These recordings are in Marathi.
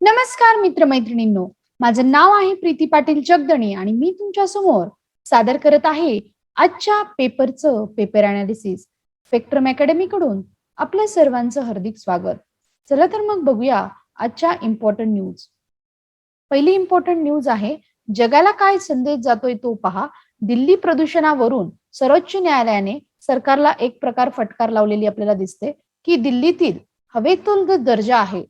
नमस्कार मित्रमैत्रिणींनो. माझं नाव आहे प्रीती पाटील जगदणे आणि मी तुमच्यासमोर सादर करत आहे आजच्या पेपरचं पेपर अनालिसिस स्पेक्ट्रम अकॅडमी कडून आपल्या सर्वांचं हार्दिक स्वागत. चला तर मग बघूया आजच्या इम्पॉर्टंट न्यूज पहिली इम्पॉर्टंट न्यूज आहे जगाला काय संदेश जातोय तो पहा. दिल्ली प्रदूषणावरून सर्वोच्च न्यायालयाने सरकारला एक प्रकार फटकार लावलेली आपल्याला दिसते की दिल्लीतील हवेतून जो दर्जा आहे.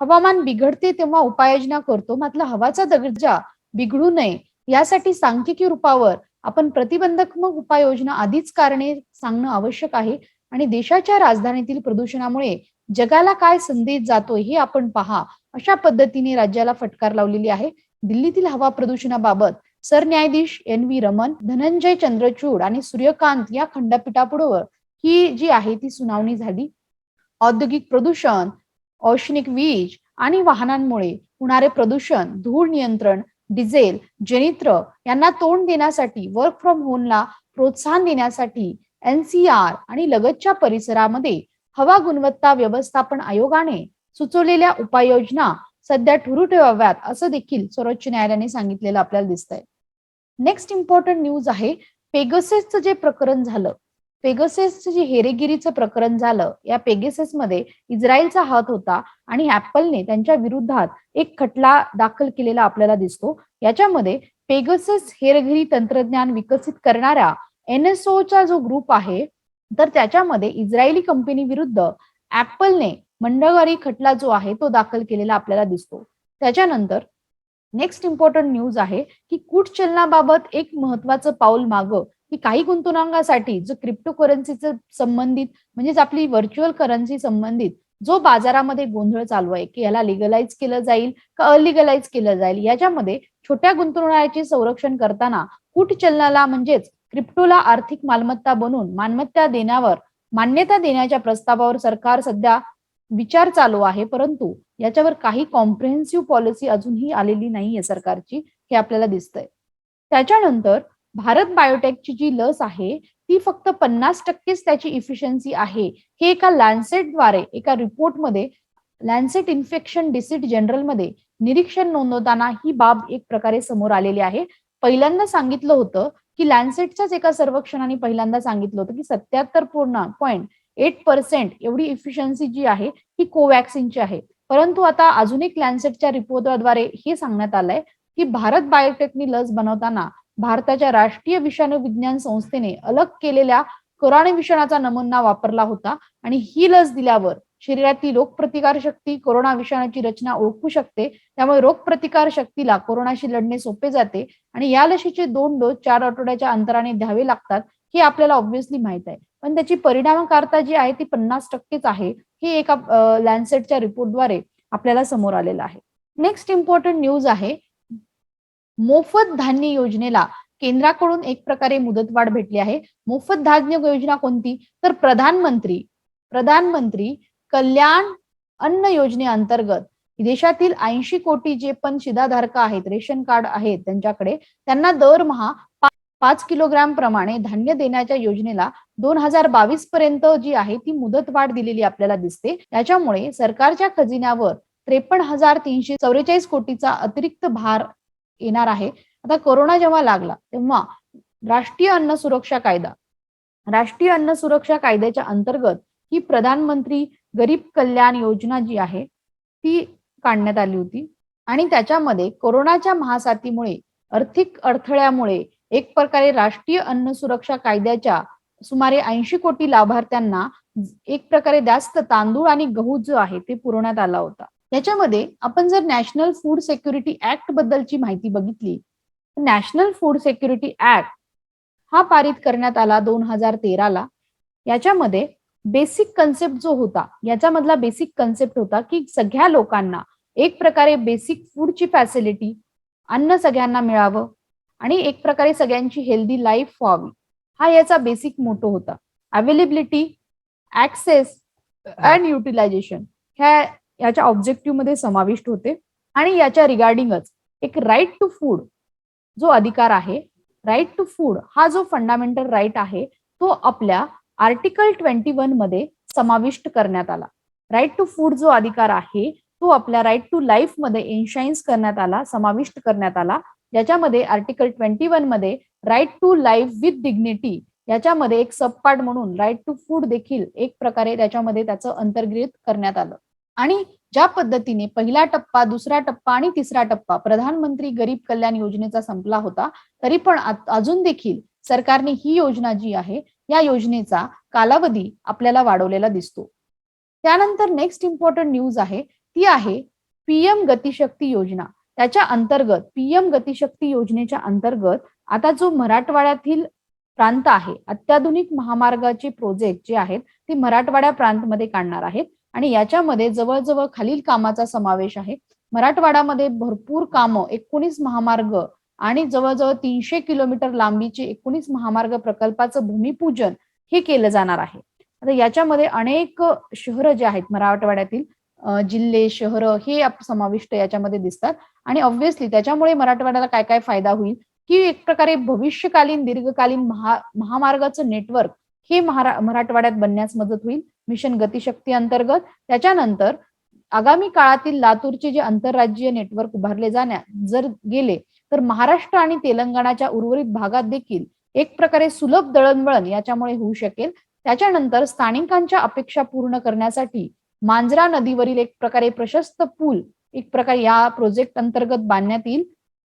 हवामान बिघडते तेव्हा उपाययोजना करतो. मात्र हवाचा दर्जा बिघडू नये. यासाठी सांख्यिकी रूपावर आपण प्रतिबंधात्मक उपाययोजना आधीच कारणे सांगणं आवश्यक आहे. आणि देशाच्या राजधानीतील प्रदूषणामुळे जगाला काय संदेश जातोय हे आपण पहा. अशा पद्धतीने राज्याला फटकार लावलेली आहे. दिल्लीतील हवा प्रदूषणाबाबत सरन्यायाधीश एन व्ही रमन धनंजय चंद्रचूड आणि सूर्यकांत या खंडपीठापुढे ही जी आहे ती सुनावणी झाली. औद्योगिक प्रदूषण औष्णिक वीज आणि वाहनांमुळे होणारे प्रदूषण धूळ नियंत्रण डिझेल जनित्र यांना तोंड देण्यासाठी वर्क फ्रॉम होमला प्रोत्साहन देण्यासाठी एनसीआर आणि लगतच्या परिसरामध्ये हवा गुणवत्ता व्यवस्थापन आयोगाने सुचवलेल्या उपाययोजना सध्या ठुरू ठेवाव्यात असं देखील सर्वोच्च न्यायालयाने सांगितलेलं आपल्याला दिसतंय. नेक्स्ट इम्पॉर्टंट न्यूज आहे पेगसेसचं जे प्रकरण झालं पेगसेसचं जे हेरेगिरीचं प्रकरण झालं या पेगेसेस मध्ये इस्रायलचा हात होता आणि ऍपलने त्यांच्या विरुद्धात एक खटला दाखल केलेला आपल्याला दिसतो. याच्यामध्ये पेगसेस हेरगिरी तंत्रज्ञान विकसित करणाऱ्या एनएसओचा जो ग्रुप आहे तर त्याच्यामध्ये इस्रायली कंपनी विरुद्ध ऍपलने मंडळवारी खटला जो आहे तो दाखल केलेला आपल्याला दिसतो. त्याच्यानंतर नेक्स्ट इम्पॉर्टंट न्यूज आहे की कूट चलनाबाबत एक महत्वाचं पाऊल मागं की काही गुंतवणुकांसाठी जो क्रिप्टो करन्सीचं संबंधित म्हणजेच आपली व्हर्च्युअल करन्सी संबंधित जो बाजारामध्ये गोंधळ चालू आहे की याला लिगलाइज केलं जाईल का अलिगलाइज केलं जाईल याच्यामध्ये छोट्या गुंतवणुकाचे संरक्षण करताना कूट चलनाला म्हणजेच क्रिप्टोला आर्थिक मालमत्ता बनून मालमत्ता देण्यावर मान्यता देण्याच्या प्रस्तावावर सरकार सध्या विचार चालू आहे परंतु याच्यावर काही कॉम्प्रिहेन्सिव्ह पॉलिसी अजूनही आलेली नाहीये सरकारची हे आपल्याला दिसतंय. त्याच्यानंतर भारत बायोटेकची जी लस आहे ती फक्त पन्नास टक्केच त्याची इफिशियन्सी आहे. हे एका लॅन्सेटद्वारे एका रिपोर्टमध्ये लॅन्सेट इन्फेक्शन डिसीट जनरलमध्ये निरीक्षण नोंदवताना ही बाब एक प्रकारे समोर आलेली आहे. पहिल्यांदा सांगितलं होतं की लॅन्सेटच्याच एका सर्वेक्षणाने पहिल्यांदा सांगितलं होतं की सत्याहत्तर पूर्ण पॉईंट एट पर्सेंट एवढी इफिशियन्सी जी आहे ही कोवॅक्सिनची आहे. परंतु आता अजून एक लॅन्सेटच्या रिपोर्टद्वारे हे सांगण्यात आलंय की भारत बायोटेकनी लस बनवताना भारताच्या राष्ट्रीय विषाणू विज्ञान संस्थेने अलग केलेल्या कोरोना विषाणूचा नमुना वापरला होता आणि ही लस दिल्यावर शरीरातली रोगप्रतिकार शक्ती कोरोना विषाणूची रचना ओळखू शकते. त्यामुळे रोगप्रतिकार शक्तीला कोरोनाशी लढणे सोपे जाते आणि या लशीचे दोन डोस चार आठवड्याच्या अंतराने द्यावे लागतात हे आपल्याला ऑब्व्हियसली माहीत आहे. पण त्याची परिणामकारता जी आहे ती पन्नास टक्केच आहे हे एका लॅन्सेटच्या रिपोर्टद्वारे आपल्याला समोर आलेलं आहे. नेक्स्ट इम्पॉर्टंट न्यूज आहे मोफत धान्य योजनेला केंद्राकडून एक प्रकारे मुदतवाढ भेटली आहे. मोफत धान्य योजना कोणती? तर प्रधानमंत्री प्रधानमंत्री कल्याण अन्न योजनेअंतर्गत देशातील ऐंशी कोटी जे पण शिधाधारक आहेत रेशन कार्ड आहेत त्यांच्याकडे त्यांना दरमहा पाच किलोग्राम प्रमाणे धान्य देण्याच्या योजनेला दोन हजार बावीस पर्यंत जी आहे ती मुदतवाढ दिलेली आपल्याला दिसते. त्याच्यामुळे सरकारच्या खजिन्यावर त्रेपन्न हजार तीनशे चौवेचाळीस कोटीचा अतिरिक्त भार येणार आहे. आता कोरोना जेव्हा लागला तेव्हा राष्ट्रीय अन्न सुरक्षा कायदा राष्ट्रीय अन्न सुरक्षा कायद्याच्या अंतर्गत ही प्रधानमंत्री गरीब कल्याण योजना जी आहे ती काढण्यात आली होती. आणि त्याच्यामध्ये कोरोनाच्या महासाथीमुळे आर्थिक अडथळ्यामुळे एक प्रकारे राष्ट्रीय अन्न सुरक्षा कायद्याच्या सुमारे ऐंशी कोटी लाभार्थ्यांना एक प्रकारे जास्त तांदूळ आणि गहू जो आहे ते पुरवण्यात आला होता. याच्यामध्ये आपण जर नॅशनल फूड सेक्युरिटी ऍक्ट बद्दलची माहिती बघितली नॅशनल फूड सेक्युरिटी ऍक्ट हा पारित करण्यात आला दोन हजार तेराला. याच्यामध्ये बेसिक कन्सेप्ट जो होता याच्यामधला बेसिक कन्सेप्ट होता की सगळ्या लोकांना एक प्रकारे बेसिक फूडची फॅसिलिटी अन्न सगळ्यांना मिळावं आणि एक प्रकारे सगळ्यांची हेल्दी लाईफ व्हावी. हा याचा बेसिक मोटो होता. अवेलेबिलिटी ऍक्सेस अँड युटिलायझेशन ह्या याच्या ऑब्जेक्टिव्हमध्ये समाविष्ट होते. आणि याच्या रिगार्डिंगच एक राईट टू फूड जो अधिकार आहे राईट टू फूड हा जो फंडामेंटल राईट आहे तो आपल्या आर्टिकल ट्वेंटी वनमध्ये समाविष्ट करण्यात आला. राईट टू फूड जो अधिकार आहे तो आपल्या राईट टू लाईफमध्ये एन्शाईन्स करण्यात आला समाविष्ट करण्यात आला. ज्याच्यामध्ये आर्टिकल ट्वेंटी वनमध्ये right to life with dignity याच्यामध्ये एक सबपार्ट म्हणून राईट टू फूड देखील एक प्रकारे त्याच्यामध्ये त्याचं अंतर्गृहित करण्यात आलं. आणि ज्या पद्धतीने पहिला टप्पा दुसरा टप्पा आणि तिसरा टप्पा प्रधानमंत्री गरीब कल्याण योजनेचा संपला होता तरी पण अजून देखील सरकारने ही योजना जी आहे या योजनेचा कालावधी आपल्याला वाढवलेला दिसतो. त्यानंतर नेक्स्ट इम्पॉर्टंट न्यूज आहे ती आहे पीएम गतिशक्ती योजना. त्याच्या अंतर्गत पीएम गतिशक्ती योजनेच्या अंतर्गत आता जो मराठवाड्यातील प्रांत आहे अत्याधुनिक महामार्गाचे प्रोजेक्ट जे आहेत ते मराठवाड्या प्रांतमध्ये काढणार आहेत. आणि याच्यामध्ये जवळजवळ खालील कामाचा समावेश आहे. मराठवाड्यामध्ये भरपूर कामं एकोणीस महामार्ग आणि जवळजवळ तीनशे किलोमीटर लांबीचे एकोणीस महामार्ग प्रकल्पाचं भूमिपूजन हे केलं जाणार आहे. आता याच्यामध्ये अनेक शहरं जे आहेत मराठवाड्यातील जिल्हे शहर हे समाविष्ट याच्यामध्ये दिसतात. आणि ऑब्व्हियसली त्याच्यामुळे मराठवाड्याला काय काय फायदा होईल? की एक प्रकारे भविष्यकालीन दीर्घकालीन महा महामार्गाचं नेटवर्क हे महारा मराठवाड्यात बनण्यास मदत होईल. मिशन गतिशक्ती अंतर्गत. त्याच्यानंतर आगामी काळातील लातूरचे जे आंतरराज्यीय नेटवर्क उभारले जाण्या जर गेले तर महाराष्ट्र आणि तेलंगणाच्या उर्वरित भागात देखील एक प्रकारे सुलभ दळणवळण याच्यामुळे होऊ शकेल. त्याच्यानंतर स्थानिकांच्या अपेक्षा पूर्ण करण्यासाठी मांजरा नदीवरील एक प्रकारे प्रशस्त पूल एक प्रकारे या प्रोजेक्ट अंतर्गत बांधण्यात येईल.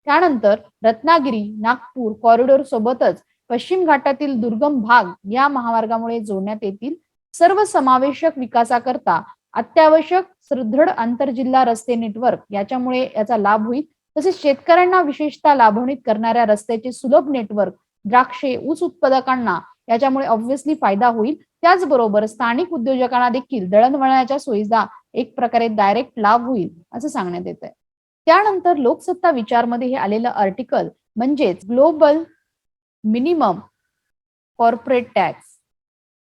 त्यानंतर रत्नागिरी नागपूर कॉरिडोर सोबतच पश्चिम घाटातील दुर्गम भाग या महामार्गामुळे जोडण्यात येतील. सर्व समावेशक विकासाकरता अत्यावश्यक सुदृढ आंतरजिल्हा रस्ते नेटवर्क याच्यामुळे याचा लाभ होईल. तसेच शेतकऱ्यांना विशेषतः लाभवणीत करणाऱ्या रस्त्याचे सुलभ नेटवर्क द्राक्षे ऊस उत्पादकांना याच्यामुळे ऑब्व्हियसली फायदा होईल. त्याचबरोबर स्थानिक उद्योजकांना देखील दळणवळणाच्या सोयीचा एक प्रकारे डायरेक्ट लाभ होईल असं सांगण्यात येत आहे त्यानंतर लोकसत्ता विचारमध्ये हे आलेलं आर्टिकल म्हणजेच ग्लोबल मिनिमम कॉर्पोरेट टॅक्स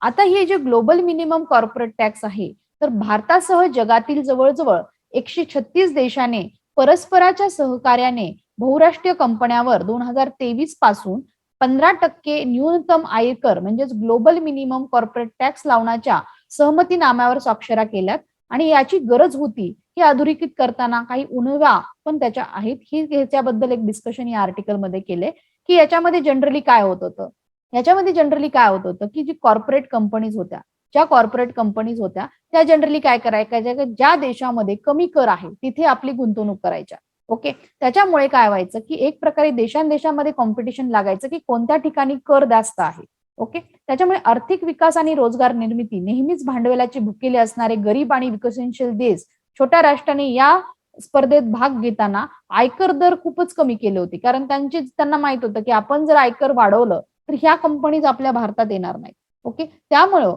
आता हे जे ग्लोबल मिनिमम कॉर्पोरेट टॅक्स आहे तर भारतासह जगातील जवळजवळ एकशे छत्तीस देशाने परस्पराच्या सहकार्याने बहुराष्ट्रीय कंपन्यावर दोन हजार तेवीसपासून पंधरा टक्के न्यूनतम आयकर म्हणजेच ग्लोबल मिनिमम कॉर्पोरेट टॅक्स लावण्याच्या सहमतीनाम्यावर स्वाक्षऱ्या केल्यात. आणि याची गरज होती ही अधोरेखित करताना काही उणव्या पण त्याच्या आहेत ही ह्याच्याबद्दल एक डिस्कशन या आर्टिकलमध्ये केले की याच्यामध्ये जनरली काय होत होतं? याच्यामध्ये जनरली काय होत होतं की जी कॉर्पोरेट कंपनीज होत्या ज्या कॉर्पोरेट कंपनीज होत्या त्या जनरली काय करायच्या ज्या देशामध्ये कमी कर आहे तिथे आपली गुंतवणूक करायच्या. ओके त्याच्यामुळे काय व्हायचं की एक प्रकारे देशांदेशामध्ये कॉम्पिटिशन लागायचं की कोणत्या ठिकाणी कर जास्त आहे. ओके त्याच्यामुळे आर्थिक विकास आणि रोजगार निर्मिती नेहमीच भांडवलाची भुकेले असणारे गरीब आणि विकसनशील देश छोट्या राष्ट्राने या स्पर्धेत भाग घेताना आयकर दर खूपच कमी केले होते. कारण त्यांची त्यांना माहीत होतं की आपण जर आयकर वाढवलं तर ह्या कंपनीज आपल्या भारतात येणार नाहीत. ओके त्यामुळं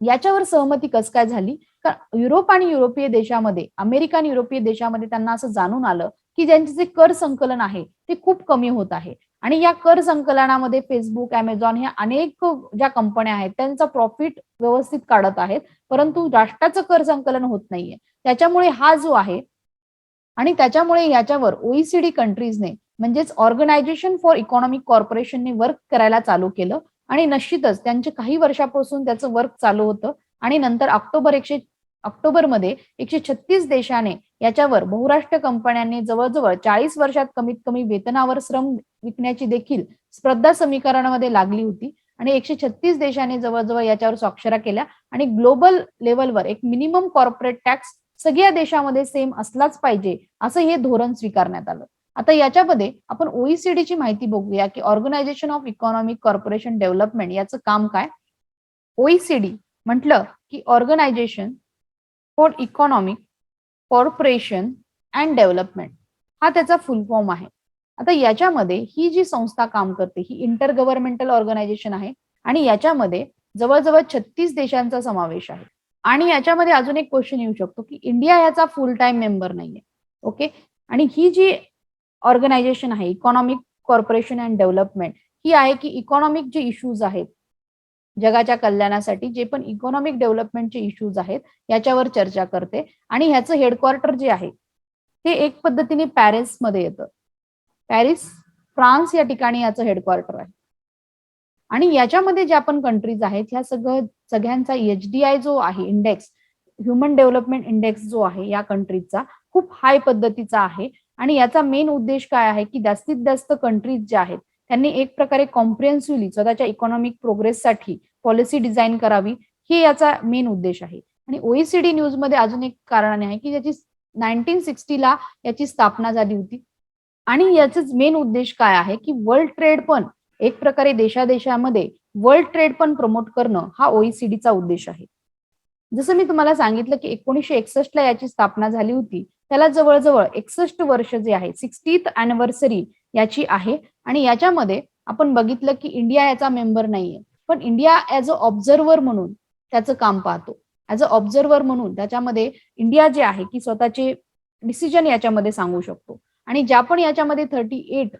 याच्यावर सहमती कस काय झाली? कारण युरोप आणि युरोपीय देशामध्ये अमेरिका आणि युरोपीय देशामध्ये त्यांना असं जाणून आलं की ज्यांचे जे कर संकलन आहे ते खूप कमी होत आहे. आणि या कर संकलनामध्ये फेसबुक अमेझॉन ह्या अनेक ज्या कंपन्या आहेत त्यांचा प्रॉफिट व्यवस्थित काढत आहेत परंतु राष्ट्राचं कर संकलन होत नाहीये. त्याच्यामुळे हा जो आहे आणि त्याच्यामुळे याच्यावर ओईसीडी कंट्रीजने म्हणजेच ऑर्गनायझेशन फॉर इकॉनॉमिक कॉर्पोरेशनने वर्क करायला चालू केलं. आणि निश्चितच त्यांचे काही वर्षापासून त्याचं वर्क चालू होतं. आणि नंतर ऑक्टोबर एकशे ऑक्टोबरमध्ये एकशे छत्तीस देशाने याच्यावर बहुराष्ट्र कंपन्यांनी जवळजवळ चाळीस वर्षात कमीत कमी वेतनावर श्रम विकण्याची देखील स्पर्धा समीकरणामध्ये लागली होती. आणि एकशे छत्तीस देशांनी जवळजवळ याच्यावर स्वाक्षरा केल्या. आणि ग्लोबल लेवलवर एक मिनिमम कॉर्पोरेट टॅक्स सगळ्या देशामध्ये सेम असलाच पाहिजे असं हे धोरण स्वीकारण्यात आलं. आता याच्यामध्ये आपण ओईसीडीची माहिती बघूया की organisation of economic corporation development याचं काम काय? ओईसीडी म्हटलं की organisation for economic corporation and development. हा त्याचा फुल फॉर्म आहे. आता याच्यामध्ये ही जी संस्था काम करते ही इंटर गव्हर्नमेंटल ऑर्गनायझेशन आहे आणि याच्यामध्ये जवळजवळ छत्तीस देशांचा समावेश आहे. आणि याच्यामध्ये अजून एक क्वेश्चन येऊ शकतो की इंडिया याचा फुल टाइम मेंबर नाहीये. ओके? आणि ही जी ऑर्गनायझेशन आहे इकॉनॉमिक कॉर्पोरेशन अँड डेव्हलपमेंट ही आहे की इकॉनॉमिक जे इश्यूज आहेत जगाच्या कल्याणासाठी जे पण इकॉनॉमिक डेव्हलपमेंटचे इश्यूज आहेत याच्यावर चर्चा करते. आणि ह्याचं हेडक्वार्टर जे आहे ते एक पद्धतीने पॅरिसमध्ये येतं. पॅरिस फ्रान्स या ठिकाणी याचं हेडक्वार्टर आहे. आणि याच्यामध्ये ज्या पण कंट्रीज आहेत ह्या सगळं सगळ्यांचा एच डी आय जो आहे इंडेक्स ह्युमन डेव्हलपमेंट इंडेक्स जो आहे या कंट्रीजचा खूप हाय पद्धतीचा आहे. आणि याचा मेन उद्देश काय आहे की जास्तीत जास्त कंट्रीज ज्या आहेत त्यांनी एक प्रकारे कॉम्प्रिहेन्सिव्हली स्वतःच्या इकॉनॉमिक प्रोग्रेससाठी पॉलिसी डिझाईन करावी हे याचा मेन उद्देश आहे. आणि ओईसीडी न्यूजमध्ये अजून एक कारण आहे की याची नाईन्टीन सिक्स्टीला याची स्थापना झाली होती. आणि याचाच मेन उद्देश काय आहे की वर्ल्ड ट्रेड पण एक प्रकारे देशादेशामध्ये वर्ल्ड ट्रेड पण प्रमोट करणं हा ओईसीडीचा उद्देश आहे. जसं मी तुम्हाला सांगितलं की एकोणीसशे एकसष्टला याची स्थापना झाली होती त्याला जवळजवळ एकसष्ट वर्ष जे आहे सिक्स्टीथ अॅनिव्हर्सरी याची आहे. आणि याच्यामध्ये आपण बघितलं की इंडिया याचा मेंबर नाहीये. पण इंडिया ऍज अ ऑब्झर्व्हर म्हणून त्याचं काम पाहतो. ऍज अ ऑब्झर्व्हर म्हणून त्याच्यामध्ये इंडिया जे आहे की स्वतःचे डिसिजन याच्यामध्ये सांगू शकतो. आणि ज्या पण याच्यामध्ये thirty eight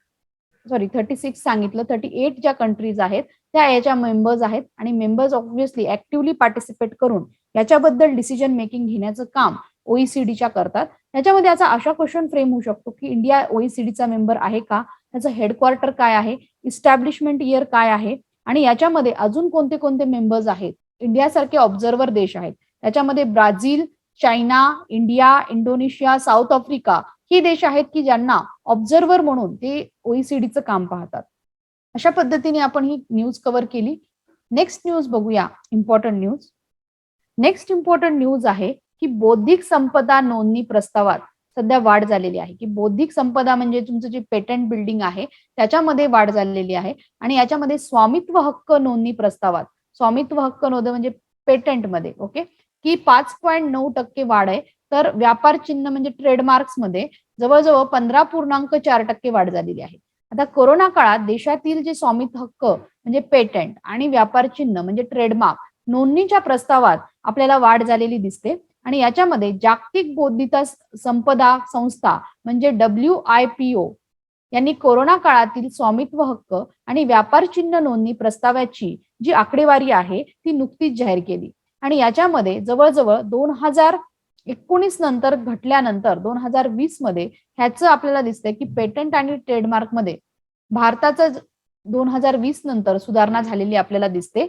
sorry thirty six सांगितलं थर्टी एट ज्या कंट्रीज आहेत त्या याच्या मेंबर्स आहेत. आणि मेंबर्स ऑब्व्हियसली ऍक्टिव्हली पार्टिसिपेट करून याच्याबद्दल डिसिजन मेकिंग घेण्याचं काम ओईसीडीच्या करतात. याच्यामध्ये याचा अशा क्वेश्चन फ्रेम होऊ शकतो की इंडिया ओईसीडीचा मेंबर आहे का? त्याचं हेडक्वार्टर काय आहे? इस्टॅब्लिशमेंट इयर काय आहे? आणि याच्यामध्ये अजून कोणते कोणते मेंबर्स आहेत? इंडियासारखे ऑब्झर्व्हर देश आहेत. त्याच्यामध्ये Brazil China India Indonesia South Africa ही देश आहेत की ज्यांना ऑब्झर्व्हर म्हणून ते ओईसीडीचं काम पाहतात. अशा पद्धतीने आपण ही न्यूज कव्हर केली. नेक्स्ट न्यूज बघूया. Important news next important news आहे की बौद्धिक संपदा नोंदणी प्रस्तावात सध्या वाढ झालेली आहे. की बौद्धिक संपदा म्हणजे तुमचं जे पेटंट बिल्डिंग आहे त्याच्यामध्ये वाढ झालेली आहे. आणि याच्यामध्ये स्वामित्व हक्क नोंदणी प्रस्तावात स्वामित्व हक्क नोंद म्हणजे पेटंटमध्ये ओके की पाच पॉईंट नऊ टक्के वाढ आहे तर व्यापार चिन्ह म्हणजे ट्रेडमार्क्समध्ये जवळजवळ पंधरा पूर्णांक चार टक्के वाढ झालेली आहे. आता कोरोना काळात देशातील जे स्वामित्व हक्क म्हणजे पेटंट आणि व्यापार चिन्ह म्हणजे ट्रेडमार्क नोंदणीच्या प्रस्तावात आपल्याला वाढ झालेली दिसते. आणि याच्यामध्ये जागतिक बौद्धिता संपदा संस्था म्हणजे डब्ल्यू आय पी ओ यांनी कोरोना काळातील स्वामित्व हक्क आणि व्यापार चिन्ह नोंदणी प्रस्तावाची जी आकडेवारी आहे ती नुकतीच जाहीर केली. आणि याच्यामध्ये जवळजवळ दोन हजार एकोणीस नंतर घटल्यानंतर दोन हजार वीसमध्ये ह्याचं आपल्याला दिसतंय की पेटंट आणि ट्रेडमार्कमध्ये भारताचं दोन हजार वीस नंतर सुधारणा झालेली आपल्याला दिसते.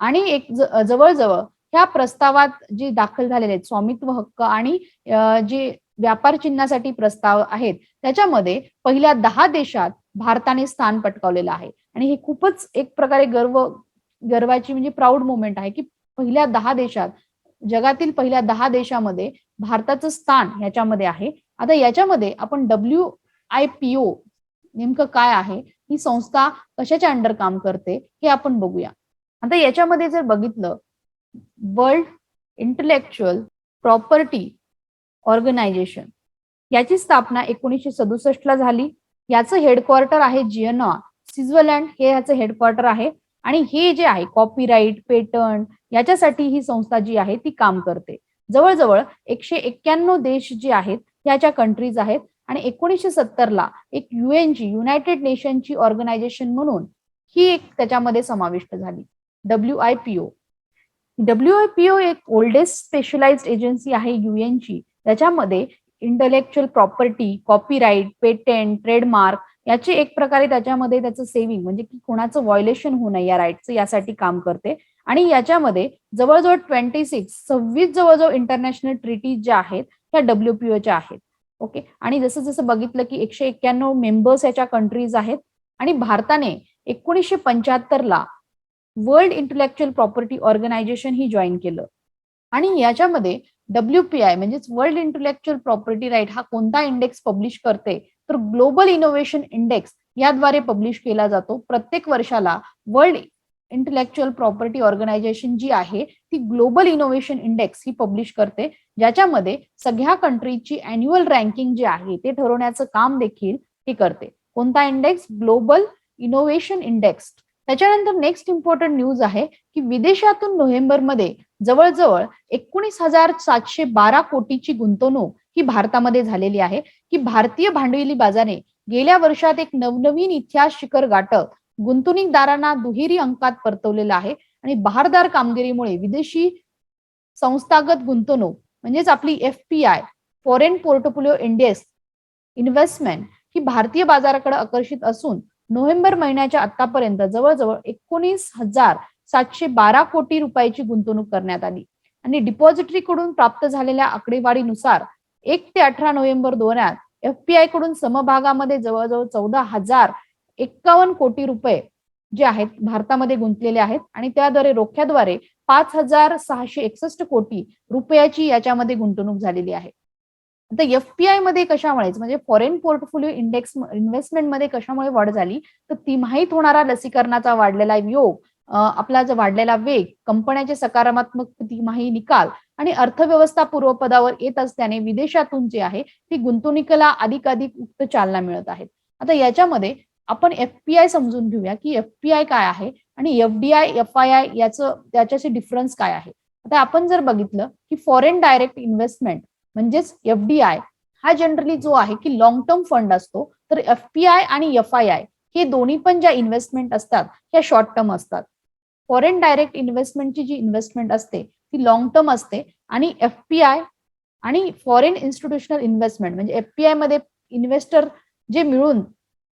आणि एक जवळजवळ ह्या प्रस्तावात जे दाखल झालेले आहेत स्वामित्व हक्क आणि जे व्यापार चिन्हासाठी प्रस्ताव आहेत त्याच्यामध्ये पहिल्या दहा देशात भारताने स्थान पटकावलेलं आहे. आणि हे खूपच एक प्रकारे गर्व गर्वाची म्हणजे प्राऊड मोमेंट आहे की पहिल्या दहा देशात जगातील पहिल्या दहा देशामध्ये भारताचं स्थान ह्याच्यामध्ये आहे. आता याच्यामध्ये आपण डब्ल्यू आय पी ओ नेमकं काय आहे? ही संस्था कशाच्या अंडर काम करते? हे आपण बघूया. आता याच्यामध्ये जर बघितलं वर्ल्ड इंटलेक्च्युअल प्रॉपर्टी ऑर्गनायझेशन. याची स्थापना एकोणीसशे सदुसष्ट ला झाली. याचं हेडक्वार्टर आहे जियनॉ स्वित्झर्लंड हे याचं हेडक्वार्टर आहे. आणि हे जे आहे कॉपीराईट पेटंट याच्यासाठी ही संस्था जी आहे ती काम करते. जवळजवळ एकशे एक्क्याण्णव देश जे आहेत याच्या कंट्रीज आहेत आणि एकोणीसशे सत्तरला एक युएनची युनायटेड नेशनची ऑर्गनायझेशन म्हणून ही एक त्याच्यामध्ये समाविष्ट झाली. W I P O W I P O एक ओल्डेस्ट स्पेशलाइज्ड एजन्सी आहे युएनची त्याच्यामध्ये intellectual property copyright patent trademark याचे एक प्रकारे त्याच्यामध्ये त्याचं सेव्हिंग म्हणजे की कोणाचं व्हायोलेशन होऊ नये या राईटचं यासाठी काम करते. आणि याच्यामध्ये जवळजवळ ट्वेंटी सिक्स सव्वीस जवळजवळ इंटरनॅशनल ट्रिटीज ज्या आहेत त्या डब्ल्यूपीओच्या आहेत. ओके आणि जसं जसं बघितलं की एकशे एक्क्याण्णव मेंबर्स याच्या कंट्रीज आहेत. आणि भारताने एकोणीसशे पंच्याहत्तरला वर्ल्ड इंटलेक्च्युअल प्रॉपर्टी ऑर्गनायझेशन ही जॉईन केलं. आणि याच्यामध्ये डब्ल्यूपीआय म्हणजेच वर्ल्ड इंटलेक्च्युअल प्रॉपर्टी राईट हा कोणता इंडेक्स पब्लिश करते तर ग्लोबल इनोव्हेशन इंडेक्स याद्वारे पब्लिश केला जातो. प्रत्येक वर्षाला वर्ल्ड इंटलेक्च्युअल प्रॉपर्टी ऑर्गनायझेशन जी आहे ती ग्लोबल इनोव्हेशन इंडेक्स ही पब्लिश करते. ज्याच्यामध्ये सगळ्या कंट्रीची अॅन्युअल रँकिंग जी आहे ते ठरवण्याचं काम देखील हे करते. कोणता इंडेक्स? ग्लोबल इनोव्हेशन इंडेक्स त्याच्यानंतर नेक्स्ट इम्पॉर्टंट न्यूज आहे की विदेशातून नोव्हेंबरमध्ये जवळजवळ एकोणीस हजार सातशे बारा कोटीची गुंतवणूक ही भारतामध्ये झालेली आहे. की भारतीय भांडवली बाजाराने गेल्या वर्षात एक नवनवीन इतिहास शिखर गाठत गुंतवणूकदारांना दुहेरी अंकात परतवलेला आहे. आणि बहारदार कामगिरीमुळे विदेशी संस्थागत गुंतवणूक म्हणजेच आपली F P I foreign portfolio index investment ही भारतीय बाजाराकडे आकर्षित असून नोव्हेंबर महिन्याच्या आतापर्यंत जवळजवळ एकोणीस हजार सातशे बारा कोटी रुपयाची गुंतवणूक करण्यात आली. आणि डिपॉझिटरी कडून प्राप्त झालेल्या आकडेवारीनुसार एक ते अठरा नोव्हेंबर दोन्यात एफपीआयकडून समभागामध्ये जवळजवळ चौदा हजार एक्कावन्न कोटी रुपये जे आहेत भारतामध्ये गुंतलेले आहेत आणि त्याद्वारे रोख्याद्वारे पाच हजार सहाशे एकसष्ट कोटी रुपयाची याच्यामध्ये गुंतवणूक झालेली आहे. आता एफपीआयमध्ये कशामुळे म्हणजे फॉरेन पोर्टफोलिओ इंडेक्स इन्व्हेस्टमेंटमध्ये कशामुळे वाढ झाली? तर तिमाहीत होणारा लसीकरणाचा वाढलेला योग आपला जो वाढलेला वेग कंपन्याचे सकारात्मक तिमाही निकाल आणि अर्थव्यवस्था पूर्वपदावर येत असल्याने विदेशातून जे आहे ती गुंतवणुकीला अधिकाधिक उक्त चालना मिळत आहेत. आता याच्यामध्ये आपण एफपीआय समजून घेऊया की एफपीआय काय आहे आणि एफडीआय एफ आय आय याचं त्याच्याशी डिफरन्स काय आहे. आता आपण जर बघितलं की फॉरेन डायरेक्ट इन्व्हेस्टमेंट म्हणजेच एफडीआय हा जनरली जो आहे की लॉंग टर्म फंड असतो तर एफपीआय आणि एफ आय आय हे दोन्ही पण ज्या इन्व्हेस्टमेंट असतात ह्या शॉर्ट टर्म असतात. फॉरेन डायरेक्ट इन्व्हेस्टमेंटची जी इन्व्हेस्टमेंट असते ती लॉंग टर्म असते आणि एफपीआय आणि फॉरेन इन्स्टिट्यूशनल इन्व्हेस्टमेंट म्हणजे एफपीआयमध्ये इन्व्हेस्टर जे मिळून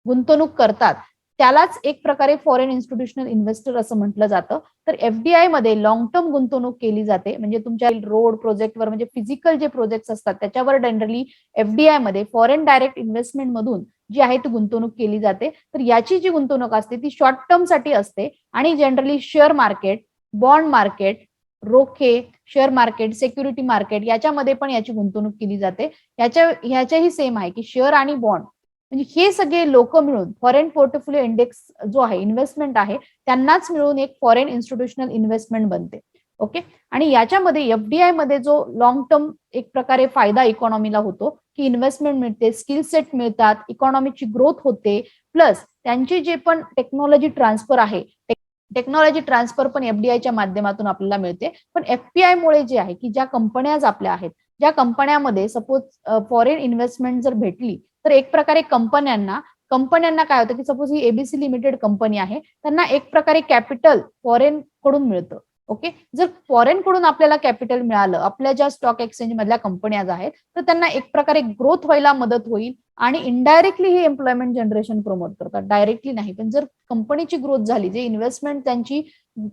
गुंतवणूक करतात त्यालाच एक प्रकारे फॉरेन इन्स्टिट्यूशनल इन्व्हेस्टर असं म्हटलं जातं. तर एफडीआयमध्ये लॉंग टर्म गुंतवणूक केली जाते. म्हणजे तुमच्या रोड प्रोजेक्टवर म्हणजे फिजिकल जे प्रोजेक्ट असतात त्याच्यावर जनरली एफडीआयमध्ये फॉरेन डायरेक्ट इन्व्हेस्टमेंट मधून जी आहे ती गुंतवणूक केली जाते. तर याची जी गुंतवणूक असते ती शॉर्ट टर्मसाठी असते. आणि generally share market bond market रोखे शेअर मार्केट सिक्युरिटी मार्केट याच्यामध्ये पण याची गुंतवणूक केली जाते. याच्या ह्याच्याही सेम आहे की शेअर आणि बॉन्ड म्हणजे हे सगळे लोक मिळून फॉरेन पोर्टफोलिओ इंडेक्स जो आहे इन्व्हेस्टमेंट आहे त्यांनाच मिळून एक फॉरेन इन्स्टिट्यूशनल इन्व्हेस्टमेंट बनते. ओके आणि याच्यामध्ये एफडीआयमध्ये जो लॉंग टर्म एक प्रकारे फायदा इकॉनॉमीला होतो की इन्व्हेस्टमेंट मिळते स्किल सेट मिळतात इकॉनॉमीची ग्रोथ होते प्लस त्यांचे जे पण टेक्नॉलॉजी ट्रान्सफर आहे टेक्नॉलॉजी ट्रान्सफर पण एफडीआयच्या माध्यमातून आपल्याला मिळते. पण एफपीआय मुळे जे आहे की ज्या कंपन्या आपल्या आहेत ज्या कंपन्यामध्ये सपोज फॉरेन इन्व्हेस्टमेंट जर भेटली तर एक प्रकारे कंपन्यांना कंपन्यांना काय होतं की सपोज ही एबीसी लिमिटेड कंपनी आहे त्यांना एक प्रकारे कॅपिटल फॉरेन कडून मिळतं ओके जर फॉरेन कडून आपल्याला कॅपिटल मिळालं आपल्या ज्या स्टॉक एक्सचेंज मधल्या कंपन्या आहेत तर त्यांना एक प्रकारे ग्रोथ व्हायला मदत होईल आणि इनडायरेक्टली हे एम्प्लॉयमेंट जनरेशन प्रमोट करतात. डायरेक्टली नाही पण जर कंपनीची ग्रोथ झाली जे इन्व्हेस्टमेंट त्यांची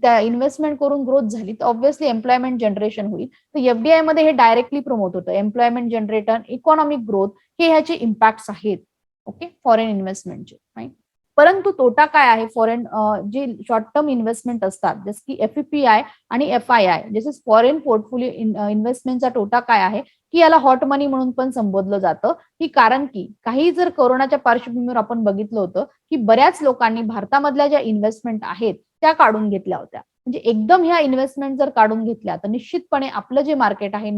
त्या इन्व्हेस्टमेंट करून ग्रोथ झाली तर ऑब्व्हियसली एम्प्लॉयमेंट जनरेशन होईल. तर एफडीआयमध्ये हे डायरेक्टली प्रमोट होतं. एम्प्लॉयमेंट जनरेटर इकॉनॉमिक ग्रोथ हे ह्याचे इम्पॅक्ट आहेत. ओके फॉरेन इन्व्हेस्टमेंटचे परंतु तोटा काय आहे? फॉरेन जे शॉर्ट टर्म इन्व्हेस्टमेंट असतात जस की एफईपीआय आणि एफ आय आय जसे फॉरेन पोर्टफोलिओ इन्व्हेस्टमेंटचा तोटा काय आहे? की याला हॉट मनी म्हणून पण संबोधलं जातं. की कारण की काही जर कोरोनाच्या पार्श्वभूमीवर आपण बघितलं होतं की बऱ्याच लोकांनी भारतामधल्या ज्या इन्व्हेस्टमेंट आहेत त्या काढून घेतल्या होत्या. म्हणजे एकदम ह्या इन्व्हेस्टमेंट जर काढून घेतल्या तर निश्चितपणे आपलं जे मार्केट आहे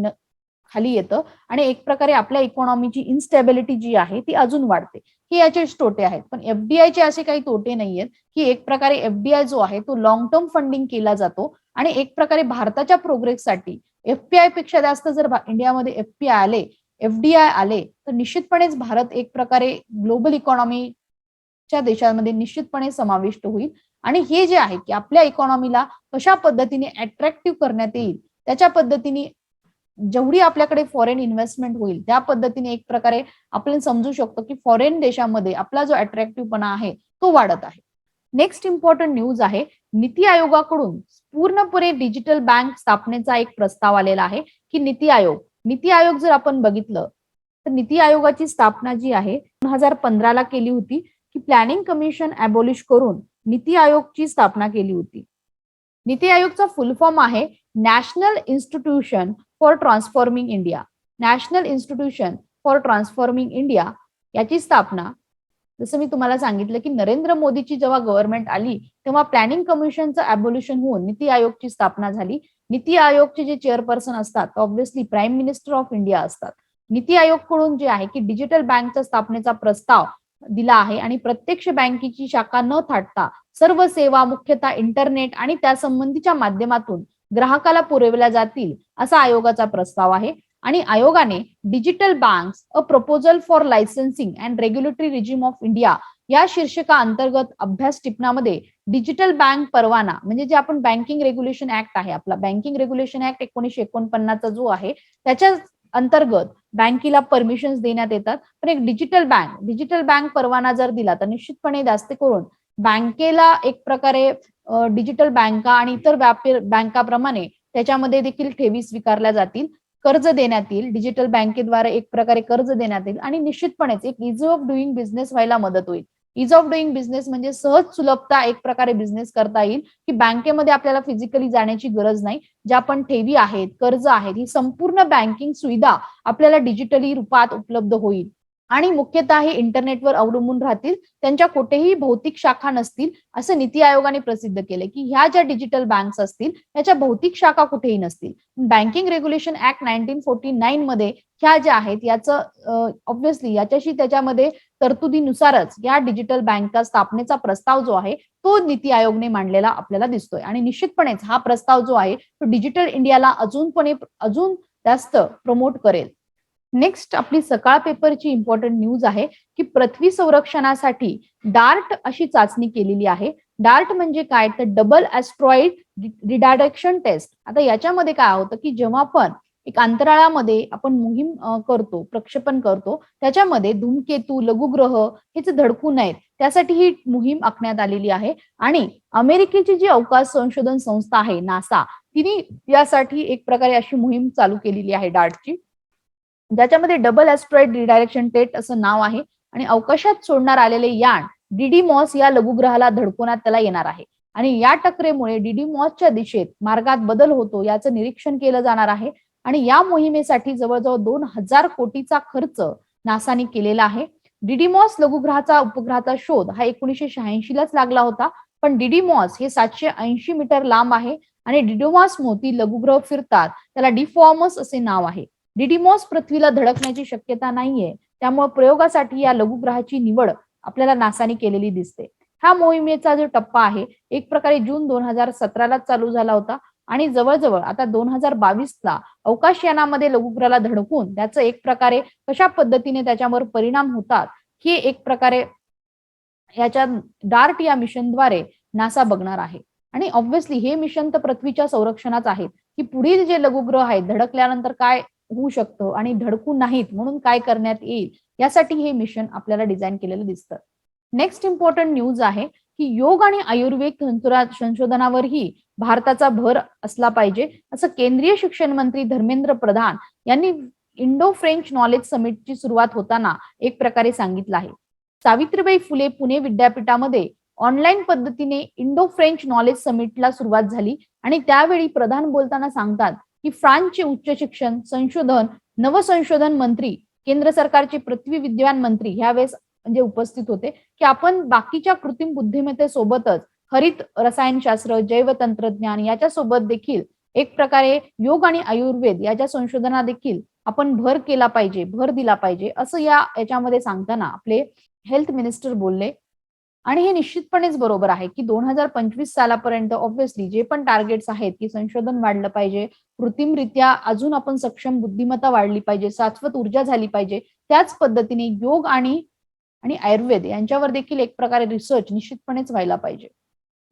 खाली येतं आणि एक प्रकारे आपल्या इकॉनॉमीची इन्स्टेबिलिटी जी आहे ती अजून वाढते. हे याचे तोटे आहेत. पण एफडीआयचे असे काही तोटे नाहीयेत की एक प्रकारे एफडीआय जो आहे तो लॉंग टर्म फंडिंग केला जातो आणि एक प्रकारे भारताच्या प्रोग्रेससाठी एफपीआयपेक्षा जास्त जर इंडियामध्ये एफपीआय आले एफडीआय आले तर निश्चितपणेच भारत एक प्रकारे ग्लोबल इकॉनॉमीच्या देशांमध्ये निश्चितपणे समाविष्ट होईल. आणि हे जे आहे की आपल्या इकॉनॉमीला कशा पद्धतीने अट्रॅक्टिव्ह करण्यात येईल त्याच्या पद्धतीने जेवढी आपल्याकडे फॉरेन इन्व्हेस्टमेंट होईल त्या पद्धतीने एक प्रकारे आपण समजू शकतो की फॉरेन देशामध्ये आपला जो अट्रॅक्टिव्हपणा आहे तो वाढत आहे. नेक्स्ट इम्पॉर्टंट न्यूज आहे नीती आयोगाकडून पूर्णपणे डिजिटल बँक स्थापनेचा एक प्रस्ताव आलेला आहे की नीती आयोग. नीती आयोग जर आपण बघितलं तर नीती आयोगाची स्थापना जी आहे दोन हजार पंधराला केली होती की प्लॅनिंग कमिशन अबॉलिश करून नीती आयोगची स्थापना केली होती. नीती आयोगचा फुल फॉर्म आहे national institution for transforming India national institution for transforming India याची स्थापना. जसं मी तुम्हाला सांगितलं की नरेंद्र मोदीची जेव्हा गव्हर्नमेंट आली तेव्हा प्लॅनिंग कमिशनचं अबोल्युशन होऊन नीती आयोगची स्थापना झाली. नीती आयोगचे जे चेअरपर्सन असतात obviously prime minister of India असतात. नीती आयोगकडून जे आहे की डिजिटल बँकच्या स्थापनेचा प्रस्ताव दिला आहे आणि प्रत्यक्ष बँकेची शाखा न थाटता सर्व सेवा मुख्यतः इंटरनेट आणि त्या संबंधीच्या माध्यमातून ग्राहकाला पुरविल्या जातील असा आयोगाचा प्रस्ताव आहे. आणि आयोगाने digital banks a proposal for licensing and regulatory regime of India या शीर्षका अंतर्गत अभ्यास टिपणामध्ये डिजिटल बँक परवाना म्हणजे जे आपण बँकिंग रेग्युलेशन ऍक्ट आहे आपला बँकिंग रेग्युलेशन ऍक्ट एकोणीशे एकोणपन्नासचा जो आहे त्याच्या अंतर्गत बँकेला परमिशन देण्यात येतात. पण एक डिजिटल बँक डिजिटल बँक परवाना जर दिला तर निश्चितपणे जास्त करून बँकेला एक प्रकारे डिजिटल बँका आणि इतर व्यापार बँकाप्रमाणे त्याच्यामध्ये देखील ठेवी स्वीकारल्या जातील कर्ज देण्यात येईल डिजिटल बँकेद्वारे एक प्रकारे कर्ज देण्यात येईल आणि निश्चितपणेच एक इझी ऑफ डुईंग बिझनेस व्हायला मदत होईल. इज ऑफ डुईंग बिझनेस म्हणजे सहज सुलभता एक प्रकारे बिझनेस करता येईल की बँकेमध्ये आपल्याला फिजिकली जाण्याची गरज नाही. ज्या पण ठेवी आहेत कर्ज आहेत ही संपूर्ण बँकिंग सुविधा आपल्याला डिजिटली रूपात उपलब्ध होईल. आणि मुख्यतः हे इंटरनेटवर अवलंबून राहतील त्यांच्या कुठेही भौतिक शाखा नसतील असं नीती आयोगाने प्रसिद्ध केले की ह्या ज्या डिजिटल बँक्स असतील त्याच्या भौतिक शाखा कुठेही नसतील. Banking regulation act nineteen forty nine मध्ये ह्या ज्या आहेत याचं ऑब्व्हियसली याच्याशी त्याच्यामध्ये तरतुदीनुसारच या डिजिटल बँका स्थापनेचा प्रस्ताव जो आहे तो नीती आयोगने मांडलेला आपल्याला दिसतोय. आणि निश्चितपणेच हा प्रस्ताव जो आहे तो डिजिटल इंडियाला अजूनपणे अजून जास्त प्रमोट करेल. नेक्स्ट आपली सकाळ पेपरची इम्पॉर्टंट न्यूज आहे की पृथ्वी संरक्षणासाठी डार्ट अशी चाचणी केलेली आहे. डार्ट म्हणजे काय? तर डबल ऍस्ट्रॉइड रिडायरेक्शन टेस्ट आता याच्यामध्ये काय होतं की जेव्हा आपण एक अंतराळामध्ये आपण मोहीम करतो प्रक्षेपण करतो त्याच्यामध्ये धूमकेतू लघुग्रह हेच धडकू नयेत. त्यासाठी ही मोहीम आखण्यात आलेली आहे. आणि अमेरिकेची जी अवकाश संशोधन संस्था आहे नासा तिने यासाठी एक प्रकारे अशी मोहीम चालू केलेली आहे डार्टची ज्याच्यामध्ये डबल ऍस्ट्रॉइड रिडायरेक्शन टेट असं नाव आहे आणि अवकाशात सोडणार आलेले यान डीडी मॉस या लघुग्रहाला धडकवण्यात त्याला येणार आहे. आणि या टकरेमुळे डीडी मॉसच्या दिशेत मार्गात बदल होतो याचं निरीक्षण केलं जाणार आहे. आणि या मोहिमेसाठी जवळजवळ दोन हजार कोटीचा खर्च नासाने केलेला आहे. डीडीमॉस लघुग्रहाचा उपग्रहाचा शोध हा एकोणीसशे शहाऐंशी लाच लागला होता. पण डीडीमॉस हे सातशे ऐंशी मीटर लांब आहे आणि डिडोमॉस मोती लघुग्रह फिरतात. त्याला डिफॉर्मस असे नाव आहे. डिडीमॉस पृथ्वीला धडकण्याची शक्यता नाहीये. त्यामुळे प्रयोगासाठी या लघुग्रहाची निवड आपल्याला नासाने केलेली दिसते. हा मोहिमेचा जो टप्पा आहे एक प्रकारे जून दोन हजार सतराला चालू झाला होता आणि जवळजवळ आता दोन हजार बावीसला अवकाशयानामध्ये लघुग्रहाला धडकून त्याचं एक प्रकारे कशा पद्धतीने त्याच्यावर परिणाम होतात हे एक प्रकारे याच्या डार्ट या मिशनद्वारे नासा बघणार आहे. आणि ऑब्व्हियसली हे मिशन तर पृथ्वीच्या संरक्षणाच आहे. की पुढील जे लघुग्रह आहेत धडकल्यानंतर काय होऊ शकतं आणि धडकू नाहीत म्हणून काय करण्यात येईल यासाठी हे मिशन आपल्याला डिझाईन केलेलं दिसतं. नेक्स्ट इम्पॉर्टंट न्यूज आहे की योग आणि आयुर्वेद संशोधनावरही भारताचा भर असला पाहिजे असं केंद्रीय शिक्षण मंत्री धर्मेंद्र प्रधान यांनी इंडो फ्रेंच नॉलेज समिटची सुरुवात होताना एक प्रकारे सांगितलं आहे. सावित्रीबाई फुले पुणे विद्यापीठामध्ये ऑनलाईन पद्धतीने इंडो फ्रेंच नॉलेज समिटला सुरुवात झाली आणि त्यावेळी प्रधान बोलताना सांगतात की फ्रान्सचे उच्च शिक्षण संशोधन नवसंशोधन मंत्री केंद्र सरकारचे पृथ्वी विद्यमान मंत्री ह्यावेळेस म्हणजे उपस्थित होते की आपण बाकीच्या कृत्रिम बुद्धिमत्तेसोबतच हरित रसायनशास्त्र जैव तंत्रज्ञान याच्यासोबत देखील एक प्रकारे योग आणि आयुर्वेद याच्या संशोधना देखील आपण भर केला पाहिजे भर दिला पाहिजे असं या याच्यामध्ये सांगताना आपले हेल्थ मिनिस्टर बोलले. आणि हे निश्चितपणेच बरोबर आहे की दोन हजार पंचवीस सालापर्यंत ऑब्व्हियसली जे पण टार्गेट्स आहेत की संशोधन वाढलं पाहिजे कृत्रिमरित्या अजून आपण सक्षम बुद्धिमत्ता वाढली पाहिजे शाश्वत ऊर्जा झाली पाहिजे त्याच पद्धतीने योग आणि आणि आयुर्वेद यांच्यावर देखील एक प्रकारे रिसर्च निश्चितपणेच व्हायला पाहिजे.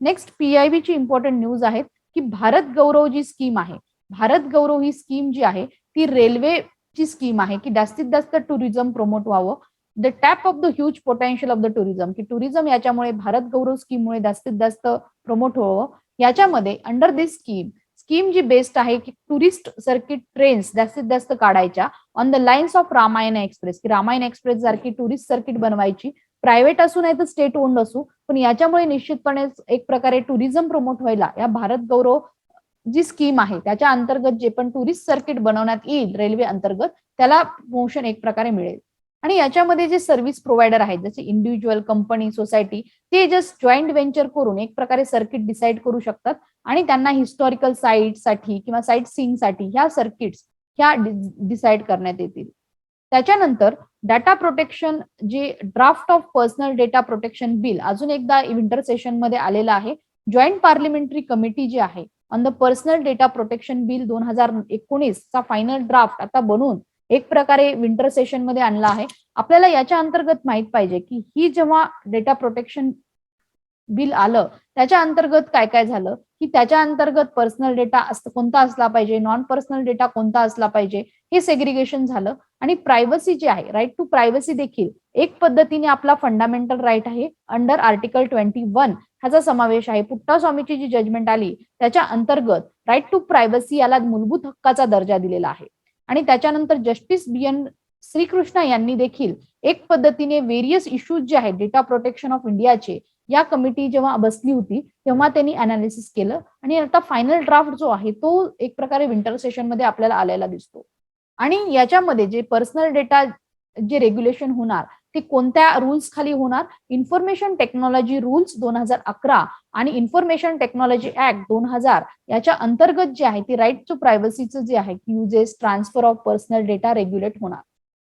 नेक्स्ट पीआयबी ची इम्पॉर्टंट न्यूज आहे की भारत गौरव जी स्कीम आहे भारत गौरव ही स्कीम जी आहे ती रेल्वेची स्कीम आहे की जास्तीत जास्त टुरिझम प्रमोट व्हावं. The tap of the huge potential of the tourism की टुरिझम याच्यामुळे भारत गौरव स्कीममुळे जास्तीत जास्त प्रमोट व्हावं. याच्यामध्ये अंडर दिस स्कीम स्कीम जी बेस्ट आहे की टुरिस्ट सर्किट ट्रेन्स जास्तीत जास्त काढायच्या on the lines of Ramayan express की रामायण एक्सप्रेस सारखी टुरिस्ट सर्किट बनवायची प्रायव्हेट असू नाही तर स्टेट ओन्ड असू पण याच्यामुळे निश्चितपणे एक प्रकारे टुरिझम प्रमोट व्हायला या भारत गौरव जी स्कीम आहे त्याच्या अंतर्गत जे पण टुरिस्ट सर्किट बनवण्यात येईल रेल्वे अंतर्गत त्याला मोशन एक प्रकारे मिळेल. आणि याच्यामध्ये जे सर्व्हिस प्रोव्हायडर आहेत जसे इंडिव्हिज्युअल कंपनी सोसायटी ते जस्ट जॉईंट व्हेंचर करून एक प्रकारे सर्किट डिसाईड करू शकतात. आणि त्यांना हिस्टॉरिकल साईटसाठी किंवा साईट सीइंगसाठी ह्या सर्किट्स ह्या डिसाईड करण्यात येतील. त्याच्यानंतर डाटा प्रोटेक्शन जे draft of personal data protection bill अजून एकदा विंटर सेशनमध्ये आलेलं आहे. जॉईंट पार्लिमेंटरी कमिटी जी आहे on the personal data protection bill दोन हजार एकोणीस चा फायनल ड्राफ्ट आता बनवून एक प्रकारे विंटर सेशनमध्ये आणला आहे. आपल्याला याच्या अंतर्गत माहीत पाहिजे की ही जेव्हा डेटा प्रोटेक्शन बिल आलं त्याच्या अंतर्गत काय काय झालं? की त्याच्या अंतर्गत पर्सनल डेटा कोणता असला पाहिजे? नॉन पर्सनल डेटा कोणता असला पाहिजे? हे सेग्रिगेशन झालं. आणि प्रायव्हसी जे आहे राईट टू प्रायव्हसी देखील एक पद्धतीने आपला फंडामेंटल राईट आहे. अंडर आर्टिकल ट्वेंटी वन ह्याचा समावेश आहे पुट्टा स्वामीची जी जजमेंट आली त्याच्या अंतर्गत राईट टू प्रायव्हसी याला मूलभूत हक्काचा दर्जा दिलेला आहे. आणि त्याच्यानंतर जस्टिस बी एन श्रीकृष्णा यांनी देखील एक पद्धतीने वेरियस इश्यूज जे आहेत डेटा प्रोटेक्शन ऑफ इंडियाचे या कमिटी जेव्हा बसली होती तेव्हा त्यांनी अनालिसिस केलं. आणि आता फायनल ड्राफ्ट जो आहे तो एक प्रकारे विंटर सेशनमध्ये आपल्याला आलेला दिसतो. आणि याच्यामध्ये जे पर्सनल डेटा जे रेग्युलेशन होणार ते कोणत्या रुल्स खाली होणार? इन्फॉर्मेशन टेक्नॉलॉजी रुल्स दोन हजार अकरा आणि इन्फॉर्मेशन टेक्नॉलॉजी ऍक्ट दोन हजार याच्या अंतर्गत जे आहे ते राईट टू प्रायव्हसीचं जे आहे uses transfer of personal data regulate होणार.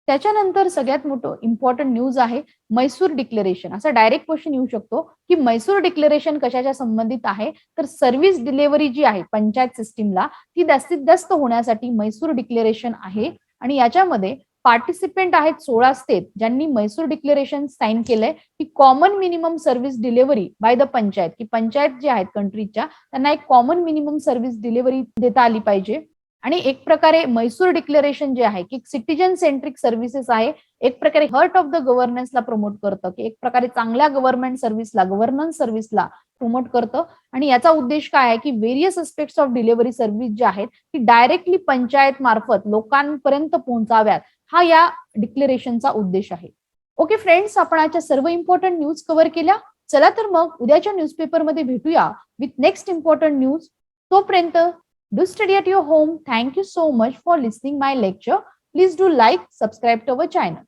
त्याच्यानंतर सगळ्यात मोठं इम्पॉर्टंट न्यूज आहे मैसूर डिक्लेरेशन असा डायरेक्ट क्वेश्चन येऊ शकतो की मैसूर डिक्लेरेशन कशाच्या संबंधित आहे? तर सर्व्हिस डिलेव्हरी जी आहे पंचायत सिस्टीमला ती जास्तीत जास्त होण्यासाठी मैसूर डिक्लेरेशन आहे. आणि याच्यामध्ये पार्टिसिपेंट आहेत सोळा स्टेट ज्यांनी मैसूर डिक्लेरेशन साईन केलंय. की common minimum service delivery by the panchayat. की पंचायत जे आहेत कंट्रीच्या त्यांना एक कॉमन मिनिमम सर्व्हिस डिलेव्हरी देता आली पाहिजे. आणि एक प्रकारे मैसूर डिक्लेरेशन जे आहे की सिटीजन सेंट्रिक सर्व्हिसेस आहे एक प्रकारे हर्ट ऑफ द गव्हर्नन्सला प्रमोट करतं की एक प्रकारे चांगल्या गव्हर्नमेंट सर्व्हिसला गव्हर्नन्स सर्व्हिसला प्रमोट करतं. आणि याचा उद्देश काय आहे की various aspects of delivery service जे आहेत ती डायरेक्टली पंचायत मार्फत लोकांपर्यंत पोहोचाव्यात. हा या डिक्लेरेशनचा उद्देश आहे. ओके फ्रेंड्स आपण आजच्या सर्व इम्पॉर्टंट न्यूज कव्हर केल्या. चला तर मग उद्याच्या न्यूजपेपरमध्ये भेटूया विथ नेक्स्ट इम्पॉर्टंट न्यूज तोपर्यंत do study at your home thank you so much for listening my lecture please do like subscribe to our channel.